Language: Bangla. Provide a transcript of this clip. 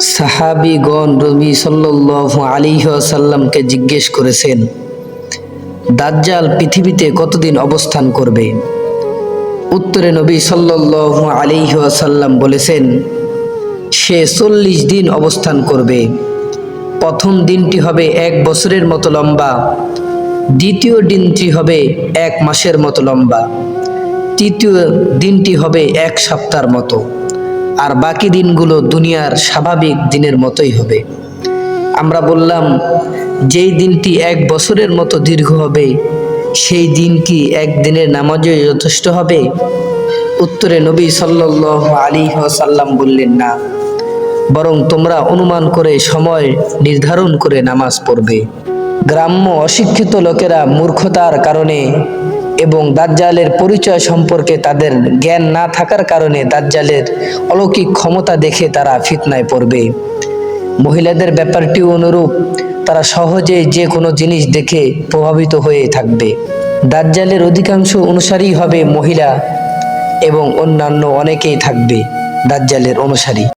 সাহাবিগণ রবি আলাইহি ওয়াসাল্লামকে জিজ্ঞেস করেছেন, দাজ্জাল পৃথিবীতে কতদিন অবস্থান করবে? উত্তরে নবী সাল্লাল্লাহু আলাইহি ওয়াসাল্লাম বলেছেন, সে চল্লিশ দিন অবস্থান করবে। প্রথম দিনটি হবে এক বছরের মতো লম্বা, দ্বিতীয় দিনটি হবে এক মাসের মতো লম্বা, তৃতীয় দিনটি হবে এক সপ্তাহের মতো। আর বাকি দিনগুলো দুনিয়ার স্বাভাবিক দিনের মতোই হবে। আমরা বললাম, যেই দিনটি এক বছরের মতো দীর্ঘ হবে, সেই দিন কি একদিনের নামাজে যথেষ্ট হবে? উত্তরে নবী সাল্লাহ আলী সাল্লাম বললেন, না। বরং তোমরা অনুমান করে সময় নির্ধারণ করে নামাজ পড়বে। গ্রাম্য অশিক্ষিত লোকেরা মূর্খতার কারণে এবং দাজ্জালের পরিচয় সম্পর্কে তাদের জ্ঞান না থাকার কারণে দাজ্জালের অলৌকিক ক্ষমতা দেখে তারা ফিতনায় পড়বে। মহিলাদের ব্যাপারটি অনুরূপ, তারা সহজেই যে কোনো জিনিস দেখে প্রভাবিত হয়ে থাকবে। দাজ্জালের অধিকাংশ অনুসারী হবে মহিলা এবং অন্যান্য অনেকেই থাকবে দাজ্জালের অনুসারী।